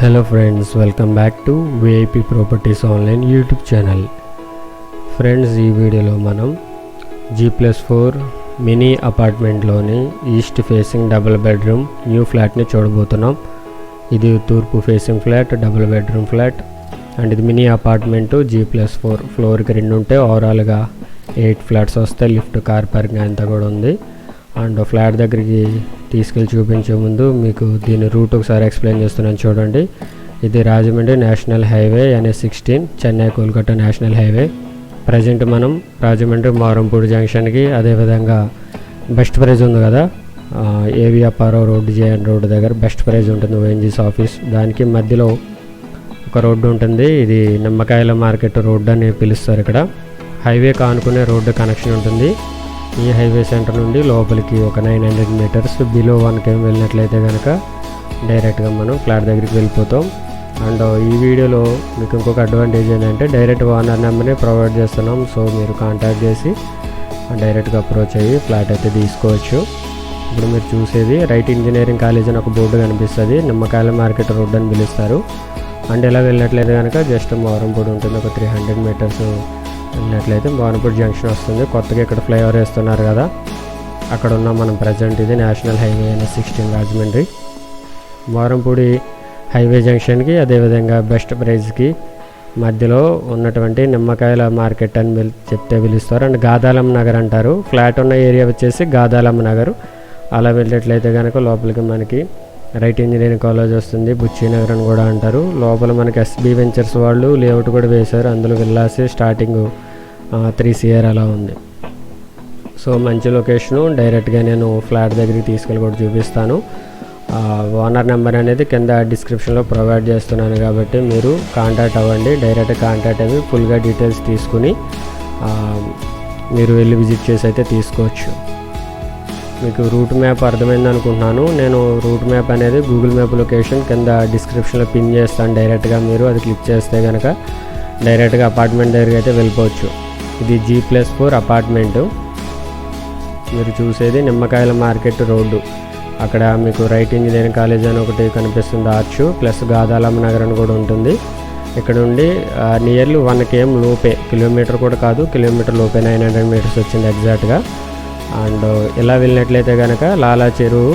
Hello friends welcome back to VIP properties online YouTube channel friends ఈ వీడియోలో మనం G plus four mini అపార్ట్మెంట్లోని east facing double bedroom new ఫ్లాట్ని చూడబోతున్నాం. ఇది తూర్పు facing flat double bedroom flat and ఇది mini apartment G plus four ఫ్లోర్కి రెండు ఉంటే ఓవరాల్గా ఎయిట్ ఫ్లాట్స్ వస్తాయి. లిఫ్ట్ కార్ పార్కింగ్ అంతా కూడా ఉంది. అండ్ ఫ్లాట్ దగ్గరికి తీసుకెళ్ళి చూపించే ముందు మీకు దీని రూట్ ఒకసారి ఎక్స్ప్లెయిన్ చేస్తున్నాను చూడండి. ఇది Rajahmundry national highway NS sixteen Chennai Kolkata national highway. Present మనం రాజమండ్రి మారంపూడి జంక్షన్కి అదేవిధంగా బెస్ట్ ప్రైజ్ ఉంది కదా. AV Apparao road JN road దగ్గర బెస్ట్ ప్రైజ్ ఉంటుంది ఓఎన్జీస్ ఆఫీస్. దానికి మధ్యలో ఒక రోడ్డు ఉంటుంది. ఇది నిమ్మకాయల మార్కెట్ రోడ్డు అని పిలుస్తారు ఇక్కడ. హైవే కానుకునే రోడ్డు కనెక్షన్ ఉంటుంది. ఈ హైవే సెంటర్ నుండి లోపలికి ఒక nine hundred metres below one km వెళ్ళినట్లయితే కనుక డైరెక్ట్గా మనం ఫ్లాట్ దగ్గరికి వెళ్ళిపోతాం. అండ్ ఈ వీడియోలో మీకు ఇంకొక అడ్వాంటేజ్ ఏంటంటే డైరెక్ట్ ఓనర్ నెంబర్ని ప్రొవైడ్ చేస్తున్నాం. సో మీరు కాంటాక్ట్ చేసి డైరెక్ట్గా అప్రోచ్ అయ్యి ఫ్లాట్ అయితే తీసుకోవచ్చు. ఇప్పుడు మీరు చూసేది రైట్ ఇంజనీరింగ్ కాలేజ్ అని ఒక బోర్డు కనిపిస్తుంది. నిమ్మకాయల మార్కెట్ రోడ్ అని పిలుస్తారు. అండ్ ఇలా వెళ్ళినట్లయితే కనుక జస్ట్ మోరంపూడి ఉంటుంది. ఒక త్రీ హండ్రెడ్ మీటర్స్ వెళ్ళినట్లయితే మోరంపూడి జంక్షన్ వస్తుంది. కొత్తగా ఇక్కడ ఫ్లైఓవర్ వేస్తున్నారు కదా. అక్కడ ఉన్న మనం ప్రజెంట్. ఇది నేషనల్ హైవే అనే సిక్స్టీన్ రాజమండ్రి మోరంపూడి హైవే జంక్షన్కి అదేవిధంగా బెస్ట్ ప్రైజ్కి మధ్యలో ఉన్నటువంటి నిమ్మకాయల మార్కెట్ అని పిలి చెప్తే పిలుస్తారు. అండ్ గాదాలం నగర్ అంటారు. ఫ్లాట్ ఉన్న ఏరియా వచ్చేసి గాదాలం నగర్. అలా వెళ్ళేట్లయితే కనుక లోపలికి మనకి రైట్ ఇంజనీరింగ్ కాలేజ్ వస్తుంది. బుచ్చి నగర్ అని కూడా అంటారు. లోపల మనకి ఎస్బీ వెంచర్స్ వాళ్ళు లేఅవుట్ కూడా వేశారు. అందులో వెళ్ళాసి స్టార్టింగ్ త్రీ సిఆర్ అలా ఉంది. సో మంచి లొకేషను డైరెక్ట్గా నేను ఫ్లాట్ దగ్గరికి తీసుకెళ్ళి కూడా చూపిస్తాను. ఓనర్ నెంబర్ అనేది కింద డిస్క్రిప్షన్లో ప్రొవైడ్ చేస్తున్నాను కాబట్టి మీరు కాంటాక్ట్ అవ్వండి. డైరెక్ట్ కాంటాక్ట్ అవి ఫుల్గా డీటెయిల్స్ తీసుకుని మీరు వెళ్ళి విజిట్ చేసి అయితే తీసుకోవచ్చు. మీకు రూట్ మ్యాప్ అర్థమైంది అనుకుంటున్నాను. నేను రూట్ మ్యాప్ అనేది గూగుల్ మ్యాప్ లొకేషన్ కింద డిస్క్రిప్షన్లో పిన్ చేస్తాను డైరెక్ట్గా మీరు. అది క్లిక్ చేస్తే కనుక డైరెక్ట్గా అపార్ట్మెంట్ దగ్గరికి అయితే వెళ్ళిపోవచ్చు. ఇది జీ ప్లస్ ఫోర్ అపార్ట్మెంటు మీరు చూసేది నిమ్మకాయల మార్కెట్ రోడ్డు. అక్కడ మీకు రైట్ ఇంజనీరింగ్ కాలేజ్ అని ఒకటి కనిపిస్తుంది ఆర్చు ప్లస్ గాదాలమ్మ నగర్ అని కూడా ఉంటుంది. ఇక్కడ ఉండి నియర్లీ వన్ కేఎం లోపే కిలోమీటర్ కూడా కాదు కిలోమీటర్ లోపే నైన్ హండ్రెడ్ మీటర్స్ వచ్చింది ఎగ్జాక్ట్గా అండ్ ఇలా వెళ్ళినట్లయితే కనుక లాలా చెరువు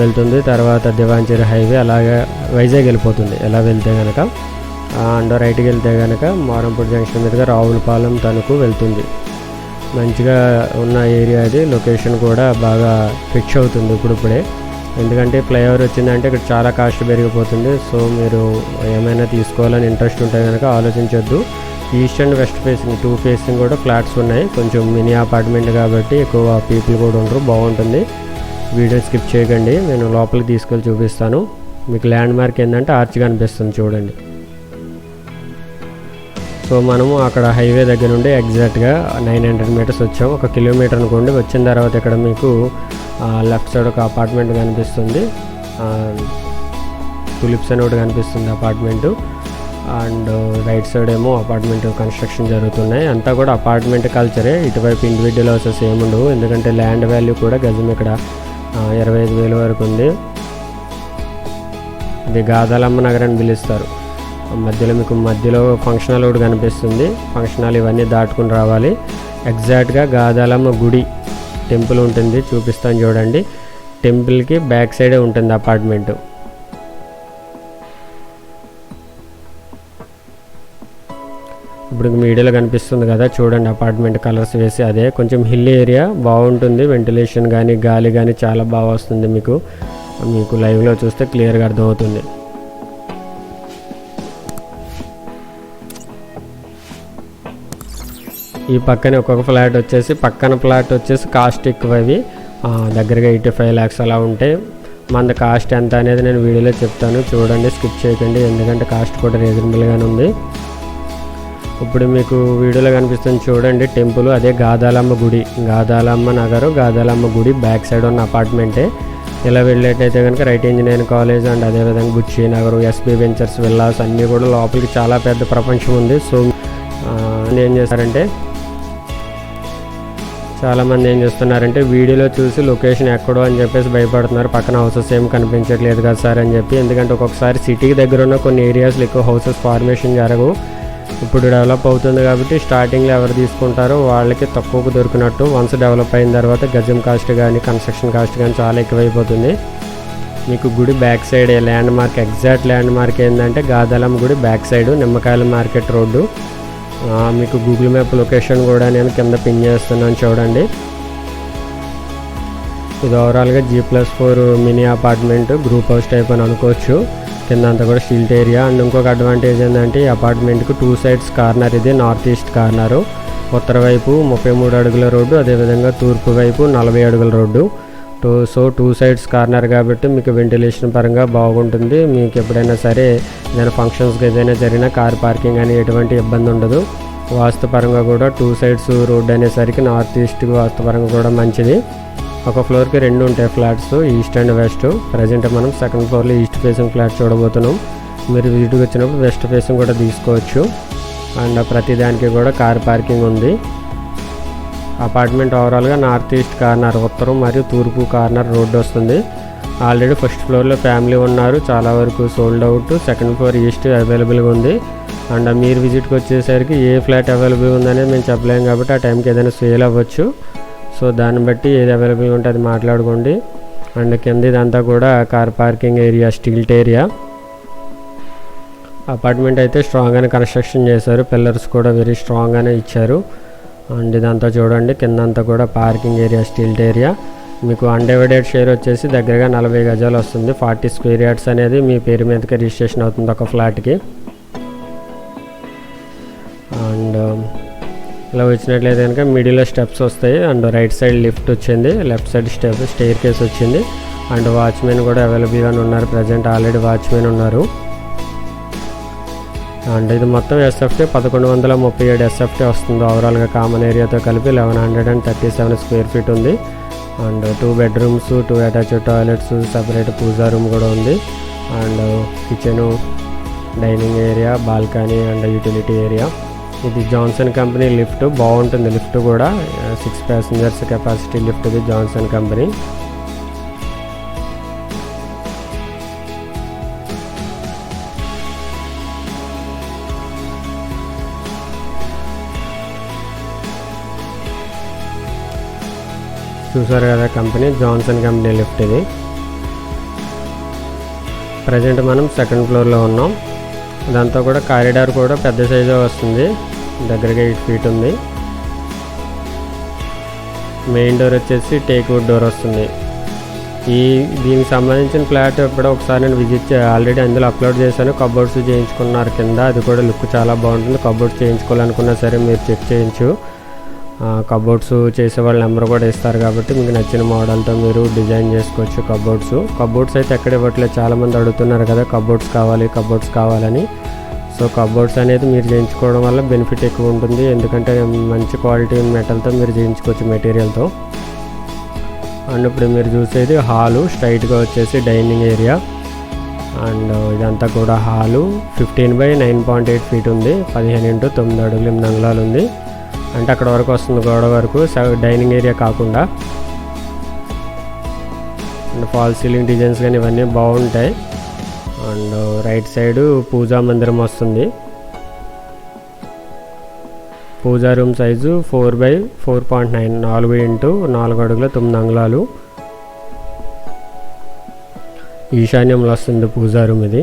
వెళ్తుంది తర్వాత దివాన్ చెరువు హైవే అలాగే వైజాగ్ వెళ్ళిపోతుంది ఎలా వెళ్తే కనుక అండ్ రైట్కి వెళ్తే కనుక మారంపూడి జంక్షన్ మీదుగా రావులపాలెం తణుకు వెళ్తుంది. మంచిగా ఉన్న ఏరియా అది లొకేషన్ కూడా బాగా ఫిక్స్ అవుతుంది ఇప్పుడిప్పుడే. ఎందుకంటే ఫ్లైఓవర్ వచ్చిందంటే ఇక్కడ చాలా కాస్ట్ పెరిగిపోతుంది. సో మీరు ఏమైనా తీసుకోవాలని ఇంట్రెస్ట్ ఉంటే కనుక ఆలోచించొద్దు. East and west facing two facing కూడా ఫ్లాట్స్ ఉన్నాయి. కొంచెం మినీ అపార్ట్మెంట్ కాబట్టి ఎక్కువ పీపుల్ కూడా ఉండరు. బాగుంటుంది. వీడియో స్కిప్ చేయకండి. నేను లోపలికి తీసుకెళ్ళి చూపిస్తాను. మీకు ల్యాండ్ మార్క్ ఏంటంటే ఆర్చ్ కనిపిస్తుంది చూడండి. సో మనము అక్కడ హైవే దగ్గర నుండి ఎగ్జాక్ట్గా నైన్ హండ్రెడ్ మీటర్స్ వచ్చాం ఒక కిలోమీటర్ అనుకోండి. వచ్చిన తర్వాత ఇక్కడ మీకు లెఫ్ట్ సైడ్ ఒక అపార్ట్మెంట్ కనిపిస్తుంది. టులిప్స్ అని ఒకటి కనిపిస్తుంది అపార్ట్మెంటు. అండ్ రైట్ సైడ్ ఏమో అపార్ట్మెంట్ కన్స్ట్రక్షన్ జరుగుతున్నాయి. అంతా కూడా అపార్ట్మెంట్ కల్చరే. ఇటువైపు ఇండివిజువల్ హౌసెస్ ఏముండవు ఎందుకంటే ల్యాండ్ వాల్యూ కూడా గజం ఇక్కడ ఇరవై ఐదు వేల వరకు ఉంది. ఇది గాదాలమ్మ నగర్ అని పిలుస్తారు. మధ్యలో మీకు మధ్యలో ఫంక్షన్ హాల్ ఒకటి కనిపిస్తుంది. ఫంక్షన్ హాల్ ఇవన్నీ దాటుకుని రావాలి. ఎగ్జాక్ట్గా గాదాలమ్మ గుడి టెంపుల్ ఉంటుంది. చూపిస్తాను చూడండి. టెంపుల్కి బ్యాక్ సైడే ఉంటుంది అపార్ట్మెంట్ ఇప్పుడు మీడియాలో కనిపిస్తుంది కదా చూడండి అపార్ట్మెంట్ కలర్స్ వేసి అదే. కొంచెం హిల్ ఏరియా బాగుంటుంది. వెంటిలేషన్ కానీ గాలి కానీ చాలా బాగా వస్తుంది మీకు. మీకు లైవ్లో చూస్తే క్లియర్గా అర్థమవుతుంది. ఈ పక్కనే ఒక్కొక్క ఫ్లాట్ వచ్చేసి పక్కన ఫ్లాట్ వచ్చేసి కాస్ట్ ఎక్కువ అవి. దగ్గరగా ఎయిటీ ఫైవ్ ల్యాక్స్ అలా ఉంటాయి. మన కాస్ట్ ఎంత అనేది నేను వీడియోలో చెప్తాను. చూడండి స్కిప్ చేయకండి. ఎందుకంటే కాస్ట్ కూడా రీజనబుల్గానే ఉంది. ఇప్పుడు మీకు వీడియోలో కనిపిస్తుంది చూడండి టెంపుల్ అదే గాదాలమ్మ గుడి. గాదాలమ్మ నగరు గాదాలమ్మ గుడి బ్యాక్ సైడ్ ఉన్న అపార్ట్మెంటే. ఇలా వెళ్ళేటైతే కనుక రైట్ ఇంజనీరింగ్ కాలేజ్ అండ్ అదేవిధంగా Buchi Nagar SB ventures villas అన్నీ కూడా లోపలికి చాలా పెద్ద ప్రపంచం ఉంది. సో ఏం చేశారంటే చాలామంది ఏం చేస్తున్నారంటే వీడియోలో చూసి లొకేషన్ ఎక్కడో అని చెప్పేసి భయపడుతున్నారు. పక్కన హౌసెస్ ఏం కనిపించట్లేదు కదా సార్ అని చెప్పి. ఎందుకంటే ఒక్కొక్కసారి సిటీకి దగ్గర ఉన్న కొన్ని ఏరియాస్లో ఎక్కువ హౌసెస్ ఫార్మేషన్ జరగవు. ఇప్పుడు డెవలప్ అవుతుంది కాబట్టి స్టార్టింగ్లో ఎవరు తీసుకుంటారో వాళ్ళకి తక్కువకు దొరికినట్టు. వన్స్ డెవలప్ అయిన తర్వాత గజం కాస్ట్ కానీ కన్స్ట్రక్షన్ కాస్ట్ కానీ చాలా ఎక్కువైపోతుంది. మీకు గుడి back side landmark exact landmark ఏంటంటే గాదలం గుడి బ్యాక్ సైడ్ నిమ్మకాయల మార్కెట్ రోడ్డు. మీకు గూగుల్ మ్యాప్ లొకేషన్ కూడా నేను కింద పిన్ చేస్తున్నాను చూడండి. ఇది ఓవరాల్గా G plus four mini apartment group house type అని అనుకోవచ్చు. కింద అంతా కూడా షీల్ట్ ఏరియా అండ్ ఇంకొక అడ్వాంటేజ్ ఏంటంటే ఈ అపార్ట్మెంట్కి టూ సైడ్స్ కార్నర్ ఇది నార్త్ ఈస్ట్ కార్నరు ఉత్తర వైపు ముప్పై మూడు అడుగుల రోడ్డు అదేవిధంగా తూర్పు వైపు నలభై అడుగుల road. Two so two sides corner కాబట్టి మీకు వెంటిలేషన్ పరంగా బాగుంటుంది. మీకు ఎప్పుడైనా సరే ఏదైనా ఫంక్షన్స్కి ఏదైనా జరిగినా కార్ పార్కింగ్ అని ఎటువంటి ఇబ్బంది ఉండదు. వాస్తు పరంగా కూడా టూ సైడ్స్ రోడ్ అనేసరికి నార్త్ ఈస్ట్కి వాస్తు పరంగా కూడా మంచిది. ఒక ఫ్లోర్కి రెండు ఉంటాయి flats east and west. Present మనం సెకండ్ ఫ్లోర్లో ఈస్ట్ ఫేసింగ్ ఫ్లాట్ చూడబోతున్నాం. మీరు వీటికి వచ్చినప్పుడు వెస్ట్ ఫేసింగ్ కూడా తీసుకోవచ్చు. అండ్ ప్రతి దానికి కూడా కార్ పార్కింగ్ ఉంది. అపార్ట్మెంట్ ఓవరాల్గా నార్త్ ఈస్ట్ కార్నర్ ఉత్తరం మరియు తూర్పు కార్నర్ రోడ్డు వస్తుంది. ఆల్రెడీ ఫస్ట్ ఫ్లోర్లో ఫ్యామిలీ ఉన్నారు. చాలా వరకు sold out. Second floor east అవైలబుల్గా ఉంది. అండ్ మీరు విజిట్కి వచ్చేసరికి ఏ ఫ్లాట్ అవైలబుల్ ఉందనేది మేము చెప్పలేము కాబట్టి ఆ టైంకి ఏదైనా సేల్ అవ్వచ్చు. సో దాన్ని బట్టి ఏది అవైలబుల్గా ఉంటే అది మాట్లాడుకోండి. అండ్ కింద ఇదంతా కూడా car parking area stilt area. Apartment అయితే స్ట్రాంగ్గానే కన్స్ట్రక్షన్ చేశారు. పిల్లర్స్ కూడా వెరీ స్ట్రాంగ్గానే ఇచ్చారు. అండ్ ఇదంతా చూడండి. కిందంతా కూడా పార్కింగ్ ఏరియా స్టీల్ట్ ఏరియా. మీకు అన్డివైడెడ్ షేర్ వచ్చేసి దగ్గరగా నలభై గజాలు వస్తుంది. ఫార్టీ స్క్వేర్ యార్డ్స్ అనేది మీ పేరు మీదకి రిజిస్ట్రేషన్ అవుతుంది ఒక ఫ్లాట్కి. అండ్ ఇలా వచ్చినట్లయితే కనుక మిడిల్లో స్టెప్స్ వస్తాయి. అండ్ రైట్ సైడ్ లిఫ్ట్ వచ్చింది. Left side step staircase వచ్చింది. అండ్ వాచ్మెన్ కూడా అవైలబుల్గానే ఉన్నారు. ప్రజెంట్ ఆల్రెడీ వాచ్మెన్ ఉన్నారు. అండ్. ఇది మొత్తం ఎస్ఎఫ్టీ పదకొండు వందల ముప్పై ఏడు ఎస్ఎఫ్టీ వస్తుంది. ఓవరాల్గా కామన్ ఏరియాతో కలిపి eleven hundred and thirty seven square feet ఉంది. And two bedrooms two attached toilets separate puja room కూడా ఉంది. And kitchen dining area balcony and utility area ఇది జాన్సన్ కంపెనీ లిఫ్ట్ బాగుంటుంది. లిఫ్ట్ కూడా సిక్స్ ప్యాసింజర్స్ కెపాసిటీ లిఫ్ట్ ఇది Johnson company చూసారు కదా company? Johnson company lift ఇది. Present మనం సెకండ్ ఫ్లోర్లో ఉన్నాం. దాంతో కూడా కారిడార్ కూడా పెద్ద సైజే వస్తుంది. దగ్గరగా ఎయిట్ ఫీట్ ఉంది. మెయిన్ డోర్ వచ్చేసి టేక్వుడ్ డోర్ వస్తుంది. ఈ దీనికి సంబంధించిన ఫ్లాట్ ఇప్పుడు ఒకసారి నేను విజిట్ ఆల్రెడీ అందులో అప్లోడ్ చేశాను. కబోర్డ్స్ చేయించుకున్నారు కింద. అది కూడా లుక్ చాలా బాగుంటుంది. కబోర్డ్స్ చేయించుకోవాలనుకున్నా సరే మీరు చెక్ చేయించు. కబోర్డ్స్ చేసే వాళ్ళ నెంబర్ కూడా ఇస్తారు కాబట్టి మీకు నచ్చిన మోడల్తో మీరు డిజైన్ చేసుకోవచ్చు కబోర్డ్స్ కబోర్డ్స్ అయితే ఎక్కడ ఇవ్వట్లేదు. చాలామంది అడుగుతున్నారు కదా కబోర్డ్స్ కావాలి కబోర్డ్స్ కావాలని. సో కబోర్డ్స్ అనేది మీరు చేయించుకోవడం వల్ల బెనిఫిట్ ఎక్కువ ఉంటుంది. ఎందుకంటే మంచి క్వాలిటీ మెటల్తో మీరు చేయించుకోవచ్చు మెటీరియల్తో అండ్ ఇప్పుడు మీరు చూసేది హాలు స్ట్రైట్గా వచ్చేసి డైనింగ్ ఏరియా అండ్ ఇదంతా కూడా hall fifteen by nine point eight feet ఉంది. పదిహేను ఇంటూ తొమ్మిది అడుగులు ఎనిమిది అంగళాలు ఉంది. అంటే అక్కడ వరకు వస్తుంది గోడ వరకు. డైనింగ్ ఏరియా కాకుండా. అండ్ ఫాల్ సీలింగ్ డిజైన్స్ కానీ ఇవన్నీ బాగుంటాయి. అండ్ రైట్ సైడ్ పూజా మందిరం వస్తుంది. Puja room size four by four point nine నాలుగు ఇంటూ నాలుగు అడుగుల తొమ్మిది అంగుళాలు. ఈశాన్యంలో వస్తుంది పూజా రూమ్ ఇది.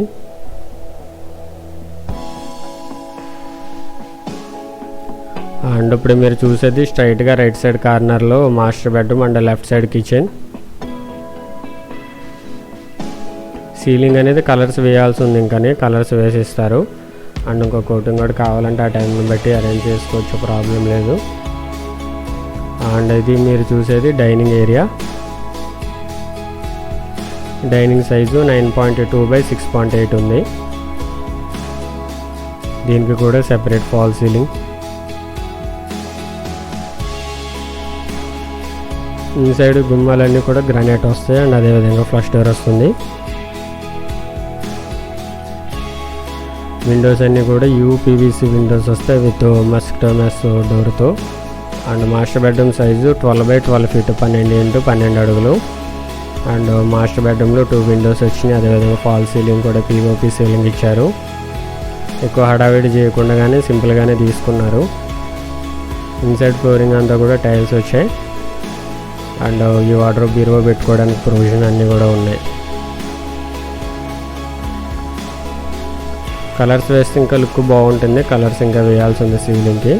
అండ్ ఇప్పుడు మీరు చూసేది స్ట్రైట్గా రైట్ సైడ్ కార్నర్లో master bedroom and left side kitchen. Ceiling అనేది కలర్స్ వేయాల్సి ఉంది ఇంకానే కలర్స్ వేసిస్తారు. అండ్ ఇంకో కోటింగ్ కూడా కావాలంటే ఆ టైంని బట్టి అరేంజ్ చేసుకోవచ్చు ప్రాబ్లం లేదు. అండ్ ఇది మీరు చూసేది dining area. Dining size nine point two by six point eight ఉంది. దీనికి కూడా సెపరేట్ ఫాల్ సీలింగ్. ఈ సైడ్ గుమ్మాలన్నీ కూడా గ్రానైట్ వస్తాయి అండ్ అదేవిధంగా ఫ్లష్ డోర్ వస్తుంది. విండోస్ అన్నీ కూడా యూపీవీసీ విండోస్ వస్తాయి with మస్క్టోమెస్ డోర్తో and master bedroom size twelve by twelve feet పన్నెండు ఇంటూ పన్నెండు అడుగులు. అండ్ మాస్టర్ బెడ్రూమ్లో టూ విండోస్ వచ్చినాయి. అదేవిధంగా ఫాల్ సీలింగ్ కూడా పీఓపీ సీలింగ్ ఇచ్చారు. ఎక్కువ హడావిడి చేయకుండా కానీ సింపుల్గానే తీసుకున్నారు. ఇన్సైడ్ ఫ్లోరింగ్ అంతా కూడా టైల్స్ వచ్చాయి. అండ్ ఈ వాటర్ బీరువా పెట్టుకోవడానికి ప్రొవిజన్ అన్నీ కూడా ఉన్నాయి. కలర్స్ వేస్తే ఇంకా లుక్ బాగుంటుంది. కలర్స్ ఇంకా వేయాల్సి ఉంది సీలింగ్కి.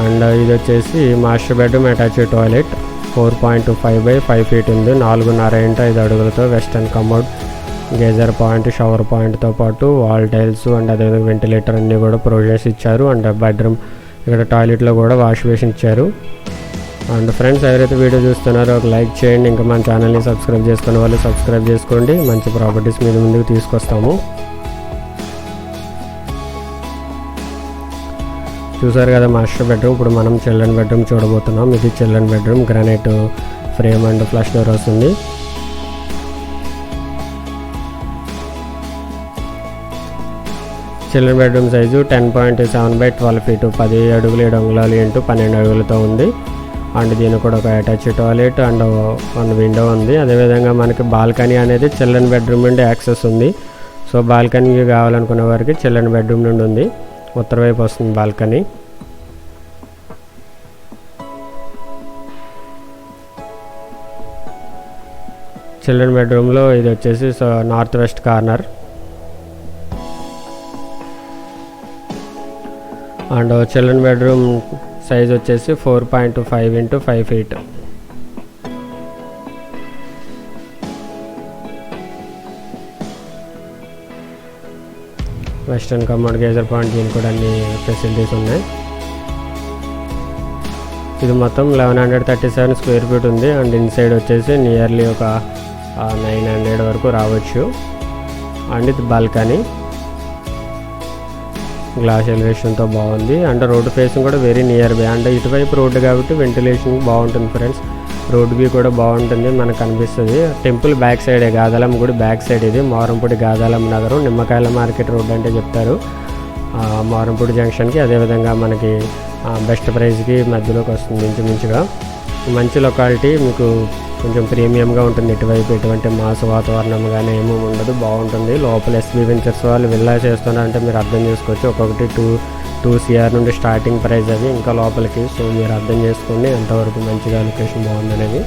అండ్ ఇది వచ్చేసి master bedroom attach toilet. Four point five by five feet ఉంది. నాలుగున్నర ఇంట ఐదు అడుగులతో western commode geyser point shower పాయింట్తో పాటు వాల్ టైల్స్ అండ్ అదేవిధంగా వెంటిలేటర్ అన్నీ కూడా ప్రొవిజన్స్ ఇచ్చారు. అండ్ బెడ్రూమ్ ఇక్కడ టాయిలెట్లో కూడా వాష్ బేసిన్ ఇచ్చారు. అండ్ ఫ్రెండ్స్ ఎవరైతే వీడియో చూస్తున్నారో ఒక లైక్ చేయండి. ఇంకా మన ఛానల్ని సబ్స్క్రైబ్ చేసుకున్న వాళ్ళు సబ్స్క్రైబ్ చేసుకోండి. మంచి ప్రాపర్టీస్ మీద ముందుకు తీసుకొస్తాము. చూసారు కదా మాస్టర్ బెడ్రూమ్ ఇప్పుడు మనం చిల్డ్రన్ బెడ్రూమ్ చూడబోతున్నాం. ఇది children bedroom granite frame and flush door వస్తుంది. Children bedroom size ten point seven by twelve feet పది అడుగులు ఏడు అంగుళాలు ఇంటూ పన్నెండు అడుగులతో ఉంది. అండ్ దీనికి కూడా ఒక attach toilet and one window ఉంది. అదేవిధంగా మనకి బాల్కనీ అనేది చిల్డ్రన్ బెడ్రూమ్ నుండి యాక్సెస్ ఉంది. సో బాల్కనీ కావాలనుకునే వారికి చిల్డ్రన్ బెడ్రూమ్ నుండి ఉంది. ఉత్తర వైపు వస్తుంది బాల్కనీ. చిల్డ్రన్ బెడ్రూమ్లో ఇది వచ్చేసి so north west corner. And children bedroom size వచ్చేసి four point five into five feet. Western commode geyser point దీనికి కూడా అన్ని ఫెసిలిటీస్ ఉన్నాయి. ఇది మొత్తం eleven hundred thirty seven square feet ఉంది. అండ్ ఇన్సైడ్ వచ్చేసి నియర్లీ ఒక నైన్ హండ్రెడ్ వరకు రావచ్చు. అండ్ ఇది బాల్కనీ. గ్లాస్ ఎలివేషన్తో బాగుంది. అండ్ రోడ్డు ఫేసింగ్ కూడా వెరీ నియర్ బై అంటే ఇటువైపు రోడ్డు కాబట్టి వెంటిలేషన్ బాగుంటుంది ఫ్రెండ్స్ రోడ్ వ్యూ కూడా బాగుంటుంది మనకు కనిపిస్తుంది టెంపుల్ బ్యాక్ సైడే గాదాలం గుడి బ్యాక్ సైడ్ ఇది. మారంపూడి గాదాలం నగరం నిమ్మకాయల మార్కెట్ రోడ్ అంటే చెప్తారు. మారంపూడి జంక్షన్కి అదేవిధంగా మనకి బెస్ట్ ప్రైస్కి మధ్యలోకి వస్తుంది ఇంచుమించుగా. మంచి లొకాలిటీ మీకు కొంచెం ప్రీమియంగా ఉంటుంది. ఇటువైపు ఎటువంటి మాస్ వాతావరణం కానీ ఏమీ ఉండదు. బాగుంటుంది. లోపల ఎస్బీ వెంచర్స్ వాళ్ళు విల్లా చేస్తున్నారంటే మీరు అర్థం చేసుకోవచ్చు. ఒక్కొక్కటి టూ టూ సిఆర్ నుండి స్టార్టింగ్ ప్రైస్ అది. ఇంకా లోపలికి సో మీరు అర్థం చేసుకోండి. ఎంతవరకు మంచిగా లొకేషన్ బాగుందనేది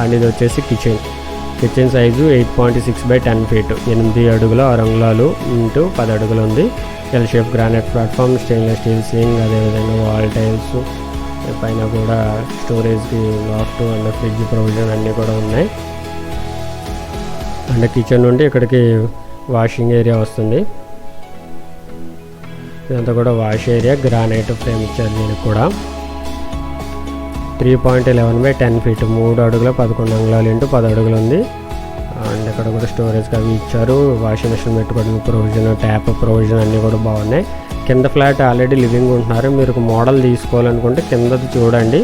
అండ్ ఇది వచ్చేసి kitchen kitchen size eight point six by ten feet ఎనిమిది అడుగుల ఆరు అంగుళాలు ఇంటూ పది అడుగులు ఉంది. L shape granite platform stainless steel sink అదేవిధంగా వాల్ టైల్స్ పైన కూడా స్టోరేజ్కి లాఫ్ట్ అండ్ ఫ్రిడ్జ్ ప్రొవిజన్ అన్నీ కూడా ఉన్నాయి. అండ్ కిచెన్ నుండి ఇక్కడికి వాషింగ్ ఏరియా వస్తుంది. ఇదంతా కూడా వాష్ ఏరియా గ్రానైట్ ఫ్రేమ్ ఇచ్చారు దీనికి కూడా. Three point eleven by ten feet మూడు అడుగుల పదకొండు అంగుళాలు ఇంటూ పది అడుగులు ఉంది. అండ్ ఇక్కడ కూడా స్టోరేజ్ అవి ఇచ్చారు. వాషింగ్ మెషిన్ పెట్టుకోవడానికి ప్రొవిజన్ ట్యాప్ ప్రొవిజన్ అన్నీ కూడా బాగున్నాయి. కింద ఫ్లాట్ ఆల్రెడీ లివింగ్ ఉంటున్నారు. మీరు ఒక మోడల్ తీసుకోవాలనుకుంటే కిందది చూడండి.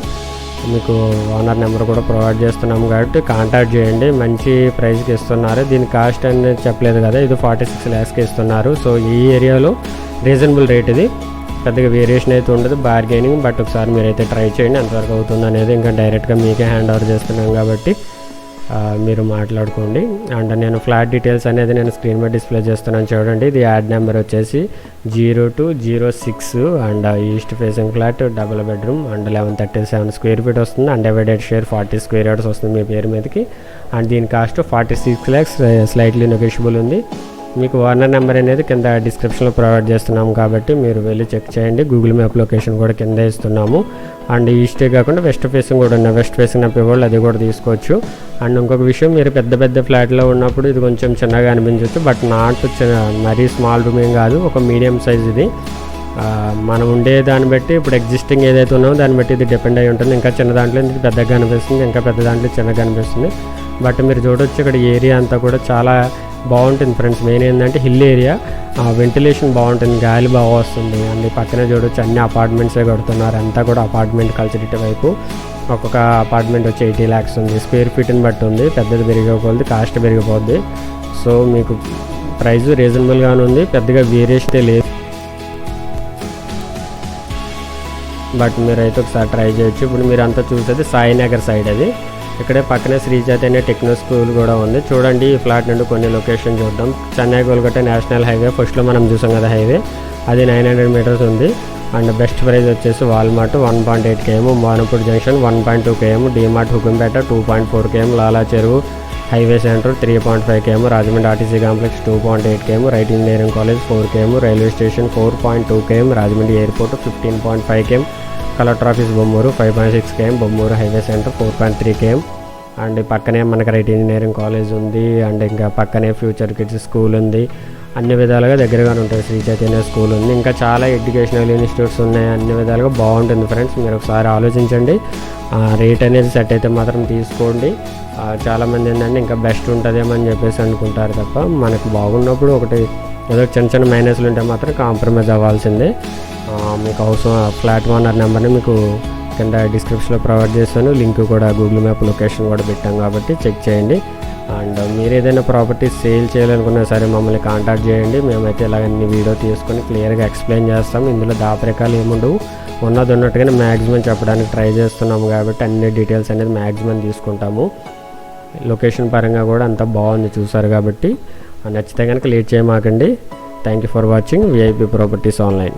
మీకు ఓనర్ నెంబర్ కూడా ప్రొవైడ్ చేస్తున్నాము కాబట్టి కాంటాక్ట్ చేయండి. మంచి ప్రైస్కి ఇస్తున్నారు. దీని కాస్ట్ అనేది చెప్పలేదు కదా ఇది ఫార్టీ సిక్స్ ల్యాక్స్కి ఇస్తున్నారు. సో ఈ ఏరియాలో రీజనబుల్ రేట్ ఇది. పెద్దగా వేరియేషన్ అయితే ఉండదు బార్గెనింగ్ బట్ ఒకసారి మీరైతే ట్రై చేయండి. ఎంతవరకు అవుతుంది అనేది ఇంకా డైరెక్ట్గా మీకే హ్యాండ్ ఓవర్ చేస్తున్నాం కాబట్టి మీరు మాట్లాడుకోండి. అండ్ నేను ఫ్లాట్ డీటెయిల్స్ అనేది నేను స్క్రీన్ మీద డిస్ప్లే చేస్తున్నాను చూడండి. ఇది యాడ్ నెంబర్ వచ్చేసి zero two zero six and east facing flat double bedroom and eleven thirty seven square feet వస్తుంది. And divided share forty square yards వస్తుంది మీ పేరు మీదకి. అండ్ దీని cost forty six lakhs slightly negotiable ఉంది. మీకు owner number అనేది కింద డిస్క్రిప్షన్లో ప్రొవైడ్ చేస్తున్నాము కాబట్టి మీరు వెళ్ళి చెక్ చేయండి. గూగుల్ మ్యాప్ లొకేషన్ కూడా కింద ఇస్తున్నాము. అండ్ ఈస్టే కాకుండా వెస్ట్ ఫేసింగ్ కూడా ఉన్నాయి వెస్ట్ ఫేసింగ్ అప్పే వాళ్ళు అది కూడా తీసుకోవచ్చు. అండ్ ఇంకొక విషయం మీరు పెద్ద పెద్ద ఫ్లాట్లో ఉన్నప్పుడు ఇది కొంచెం చిన్నగా అనిపించవచ్చు బట్ నాట్ చిన్న మరీ స్మాల్ రూమ్ ఏం కాదు ఒక మీడియం సైజ్ ఇది. మనం ఉండే దాన్ని బట్టి ఇప్పుడు ఎగ్జిస్టింగ్ ఏదైతే ఉన్నామో దాన్ని బట్టి ఇది డిపెండ్ అయి ఉంటుంది. ఇంకా చిన్న దాంట్లో ఇది పెద్దగా అనిపిస్తుంది ఇంకా పెద్ద దాంట్లో చిన్నగా అనిపిస్తుంది. బట్ మీరు చూడొచ్చు ఇక్కడ ఏరియా అంతా కూడా చాలా బాగుంటుంది ఫ్రెండ్స్. మెయిన్ ఏంటంటే హిల్ ఏరియా. వెంటిలేషన్ బాగుంటుంది. గాలి బాగా వస్తుంది. అన్ని పక్కన పక్కనే చూడొచ్చు. అన్ని అపార్ట్మెంట్సే కడుతున్నారు. అంతా కూడా అపార్ట్మెంట్ కల్చర్ వైపు. ఒక్కొక్క అపార్ట్మెంట్ వచ్చి ఎయిటీ ల్యాక్స్ ఉంది. స్క్వేర్ ఫీట్ని బట్టి ఉంది. పెద్దది పెరిగిపోద్ది కాస్ట్ పెరిగిపోద్ది. సో మీకు ప్రైస్ రీజనబుల్గానే ఉంది. పెద్దగా వేరియేషన్ లేదు. బట్ మీరైతే ఒకసారి ట్రై చేయొచ్చు. ఇప్పుడు మీరు అంతా చూసేది సాయినగర్ సైడ్ అది. ఇక్కడే పక్కనే శ్రీ అనే టెక్నో స్కూల్ కూడా ఉంది. చూడండి ఈ ఫ్లాట్ నుండి కొన్ని లొకేషన్ చూద్దాం. చెన్నై గోల్గట్ట నేషనల్ హైవే ఫస్ట్లో మనం చూసాం కదా హైవే. అది నైన్ హండ్రెడ్ మీటర్స్ ఉంది. అండ్ బెస్ట్ ప్రైస్ వచ్చేసి Walmart one point eight KM Monapur junction one point two KM DMart Hukumpeta two point four KM Lala Cheruvu highway centre three point five KM Rajahmundry RTC complex two point eight KM right engineering college four KM railway station four point two KM Rajahmundry airport fifteen point five KM collector office Bommuru five point six KM Bommuru highway centre four point three KM and పక్కనే మనకి right engineering college ఉంది and ఇంకా పక్కనే future kids school ఉంది. అన్ని విధాలుగా దగ్గరగానే ఉంటుంది శ్రీ చైతన్య స్కూల్ ఉంది. ఇంకా చాలా ఎడ్యుకేషనల్ ఇన్స్టిట్యూట్స్ ఉన్నాయి. అన్ని విధాలుగా బాగుంటుంది ఫ్రెండ్స్. మీరు ఒకసారి ఆలోచించండి. రేట్ అనేది సెట్ అయితే మాత్రం తీసుకోండి. చాలామంది ఏంటంటే ఇంకా బెస్ట్ ఉంటుందేమో అని చెప్పేసి అనుకుంటారు తప్ప మనకు బాగున్నప్పుడు ఒకటి ఏదో చిన్న చిన్న మైనస్లు ఉంటే మాత్రం కాంప్రమైజ్ అవ్వాల్సిందే. మీకు అవసరం ఫ్లాట్ ఓనర్ నెంబర్ని మీకు కింద డిస్క్రిప్షన్లో ప్రొవైడ్ చేస్తాను. లింక్ కూడా గూగుల్ మ్యాప్ లొకేషన్ కూడా పెట్టాం కాబట్టి చెక్ చేయండి. అండ్ మీరు ఏదైనా ప్రాపర్టీ సేల్ చేయాలనుకున్నా సరే మమ్మల్ని కాంటాక్ట్ చేయండి. మేమైతే ఇలాగన్ని వీడియో తీసుకొని క్లియర్గా ఎక్స్ప్లెయిన్ చేస్తాం. ఇందులో దాపరికాలు ఏముండవు. ఉన్నది ఉన్నట్టుగానే మ్యాక్సిమం చెప్పడానికి ట్రై చేస్తున్నాము కాబట్టి అన్ని డీటెయిల్స్ అనేది మ్యాక్సిమం తీసుకుంటాము. లొకేషన్ పరంగా కూడా అంతా బాగుంది చూసారు కాబట్టి. నచ్చితే కనుక లేట్ చేయమాకండి. Thank you for watching VIP properties online